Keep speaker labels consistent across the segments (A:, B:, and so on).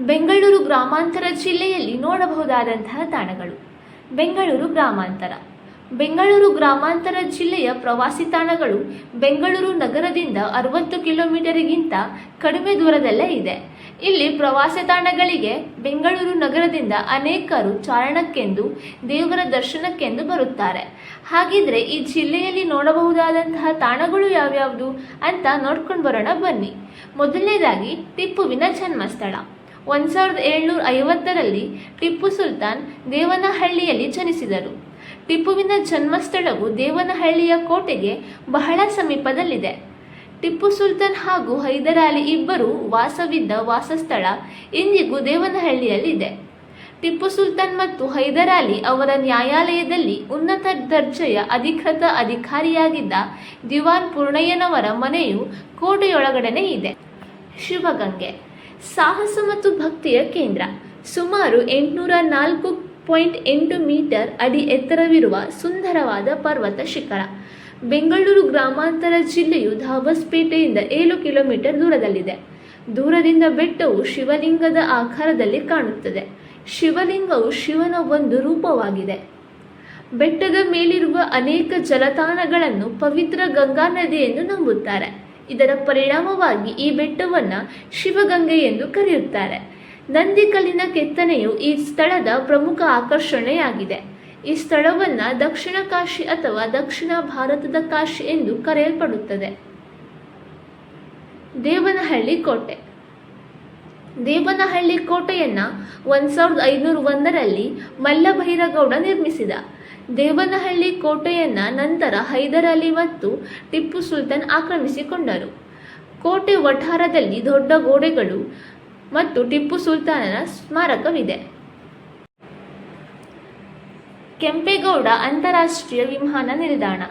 A: ಬೆಂಗಳೂರು ಗ್ರಾಮಾಂತರ ಜಿಲ್ಲೆಯಲ್ಲಿ ನೋಡಬಹುದಾದಂತಹ ತಾಣಗಳು. ಬೆಂಗಳೂರು ಗ್ರಾಮಾಂತರ. ಬೆಂಗಳೂರು ಗ್ರಾಮಾಂತರ ಜಿಲ್ಲೆಯ ಪ್ರವಾಸಿ ತಾಣಗಳು ಬೆಂಗಳೂರು ನಗರದಿಂದ ಅರವತ್ತು ಕಿಲೋಮೀಟರ್ಗಿಂತ ಕಡಿಮೆ ದೂರದಲ್ಲೇ ಇದೆ. ಇಲ್ಲಿ ಪ್ರವಾಸಿ ತಾಣಗಳಿಗೆ ಬೆಂಗಳೂರು ನಗರದಿಂದ ಅನೇಕರು ಚಾರಣಕ್ಕೆಂದು, ದೇವರ ದರ್ಶನಕ್ಕೆಂದು ಬರುತ್ತಾರೆ. ಹಾಗಿದ್ರೆ ಈ ಜಿಲ್ಲೆಯಲ್ಲಿ ನೋಡಬಹುದಾದಂತಹ ತಾಣಗಳು ಯಾವ್ಯಾವುದು ಅಂತ ನೋಡ್ಕೊಂಡು ಬರೋಣ ಬನ್ನಿ. ಮೊದಲನೇದಾಗಿ ಟಿಪ್ಪುವಿನ ಜನ್ಮಸ್ಥಳ. ಒಂದು ಸಾವಿರದ ಏಳ್ನೂರ ಐವತ್ತರಲ್ಲಿ ಟಿಪ್ಪು ಸುಲ್ತಾನ್ ದೇವನಹಳ್ಳಿಯಲ್ಲಿ ಜನಿಸಿದರು. ಟಿಪ್ಪುವಿನ ಜನ್ಮಸ್ಥಳವು ದೇವನಹಳ್ಳಿಯ ಕೋಟೆಗೆ ಬಹಳ ಸಮೀಪದಲ್ಲಿದೆ. ಟಿಪ್ಪು ಸುಲ್ತಾನ್ ಹಾಗೂ ಹೈದರಾಲಿ ಇಬ್ಬರು ವಾಸವಿದ್ದ ವಾಸಸ್ಥಳ ಇಂದಿಗೂ ದೇವನಹಳ್ಳಿಯಲ್ಲಿದೆ. ಟಿಪ್ಪು ಸುಲ್ತಾನ್ ಮತ್ತು ಹೈದರಾಲಿ ಅವರ ನ್ಯಾಯಾಲಯದಲ್ಲಿ ಉನ್ನತ ದರ್ಜೆಯ ಅಧಿಕೃತ ಅಧಿಕಾರಿಯಾಗಿದ್ದ ದಿವಾನ್ ಪೂರ್ಣಯ್ಯನವರ ಮನೆಯು ಕೋಟೆಯೊಳಗಡೆನೇ ಇದೆ. ಶಿವಗಂಗೆ ಸಾಹಸ ಮತ್ತು ಭಕ್ತಿಯ ಕೇಂದ್ರ. ಸುಮಾರು ಎಂಟುನೂರ ನಾಲ್ಕು ಪಾಯಿಂಟ್ ಎಂಟು ಮೀಟರ್ ಅಡಿ ಎತ್ತರವಿರುವ ಸುಂದರವಾದ ಪರ್ವತ ಶಿಖರ. ಬೆಂಗಳೂರು ಗ್ರಾಮಾಂತರ ಜಿಲ್ಲೆಯು ಧಾಬಸ್ಪೇಟೆಯಿಂದ ಏಳು ಕಿಲೋಮೀಟರ್ ದೂರದಲ್ಲಿದೆ. ದೂರದಿಂದ ಬೆಟ್ಟವು ಶಿವಲಿಂಗದ ಆಕಾರದಲ್ಲಿ ಕಾಣುತ್ತದೆ. ಶಿವಲಿಂಗವು ಶಿವನ ಒಂದು ರೂಪವಾಗಿದೆ. ಬೆಟ್ಟದ ಮೇಲಿರುವ ಅನೇಕ ಜಲತಾಣಗಳನ್ನು ಪವಿತ್ರ ಗಂಗಾ ನದಿ ಎಂದು ನಂಬುತ್ತಾರೆ. ಇದರ ಪರಿಣಾಮವಾಗಿ ಈ ಬೆಟ್ಟವನ್ನು ಶಿವಗಂಗೆ ಎಂದು ಕರೆಯುತ್ತಾರೆ. ನಂದಿಕಲ್ಲಿನ ಕೆತ್ತನೆಯು ಈ ಸ್ಥಳದ ಪ್ರಮುಖ ಆಕರ್ಷಣೆಯಾಗಿದೆ. ಈ ಸ್ಥಳವನ್ನು ದಕ್ಷಿಣ ಕಾಶಿ ಅಥವಾ ದಕ್ಷಿಣ ಭಾರತದ ಕಾಶಿ ಎಂದು ಕರೆಯಲ್ಪಡುತ್ತದೆ. ದೇವನಹಳ್ಳಿ ಕೋಟೆ. ದೇವನಹಳ್ಳಿ ಕೋಟೆಯನ್ನ ಒಂದು ಸಾವಿರದ ಐನೂರ ಒಂದರಲ್ಲಿ ಮಲ್ಲಭೈರಗೌಡ ನಿರ್ಮಿಸಿದ. ದೇವನಹಳ್ಳಿ ಕೋಟೆಯನ್ನ ನಂತರ ಹೈದರಾಲಿ ಮತ್ತು ಟಿಪ್ಪು ಸುಲ್ತಾನ್ ಆಕ್ರಮಿಸಿಕೊಂಡರು. ಕೋಟೆ ವಠಾರದಲ್ಲಿ ದೊಡ್ಡ ಗೋಡೆಗಳು ಮತ್ತು ಟಿಪ್ಪು ಸುಲ್ತಾನನ ಸ್ಮಾರಕವಿದೆ. ಕೆಂಪೇಗೌಡ ಅಂತಾರಾಷ್ಟ್ರೀಯ ವಿಮಾನ ನಿಲ್ದಾಣ.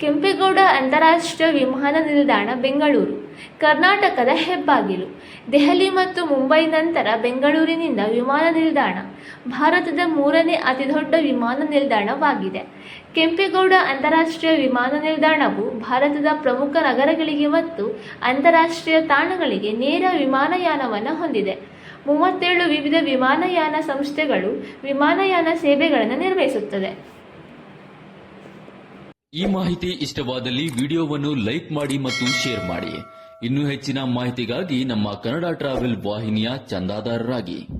A: ಕೆಂಪೇಗೌಡ ಅಂತಾರಾಷ್ಟ್ರೀಯ ವಿಮಾನ ನಿಲ್ದಾಣ, ಬೆಂಗಳೂರು. ಕರ್ನಾಟಕದ ಹೆಬ್ಬಾಗಿಲು. ದೆಹಲಿ ಮತ್ತು ಮುಂಬೈ ನಂತರ ಬೆಂಗಳೂರಿನಿಂದ ವಿಮಾನ ನಿಲ್ದಾಣ. ಭಾರತದ ಮೂರನೇ ಅತಿದೊಡ್ಡ ವಿಮಾನ ನಿಲ್ದಾಣವಾಗಿದೆ. ಕೆಂಪೇಗೌಡ ಅಂತಾರಾಷ್ಟ್ರೀಯ ವಿಮಾನ ನಿಲ್ದಾಣವು ಭಾರತದ ಪ್ರಮುಖ ನಗರಗಳಿಗೆ ಮತ್ತು ಅಂತಾರಾಷ್ಟ್ರೀಯ ತಾಣಗಳಿಗೆ ನೇರ ವಿಮಾನಯಾನವನ್ನು ಹೊಂದಿದೆ. ಮೂವತ್ತೇಳು ವಿವಿಧ ವಿಮಾನಯಾನ ಸಂಸ್ಥೆಗಳು ವಿಮಾನಯಾನ ಸೇವೆಗಳನ್ನು ನಿರ್ವಹಿಸುತ್ತದೆ
B: ಈ ಮಾಹಿತಿ ಇಷ್ಟವಾದಲ್ಲಿ ವಿಡಿಯೋವನ್ನು ಲೈಕ್ ಮಾಡಿ ಮತ್ತು ಶೇರ್ ಮಾಡಿ. ಇನ್ನೂ ಹೆಚ್ಚಿನ ಮಾಹಿತಿಗಾಗಿ ನಮ್ಮ ಕನ್ನಡ ಟ್ರಾವೆಲ್ ವಾಹಿನಿಯ ಚಂದಾದಾರರಾಗಿ.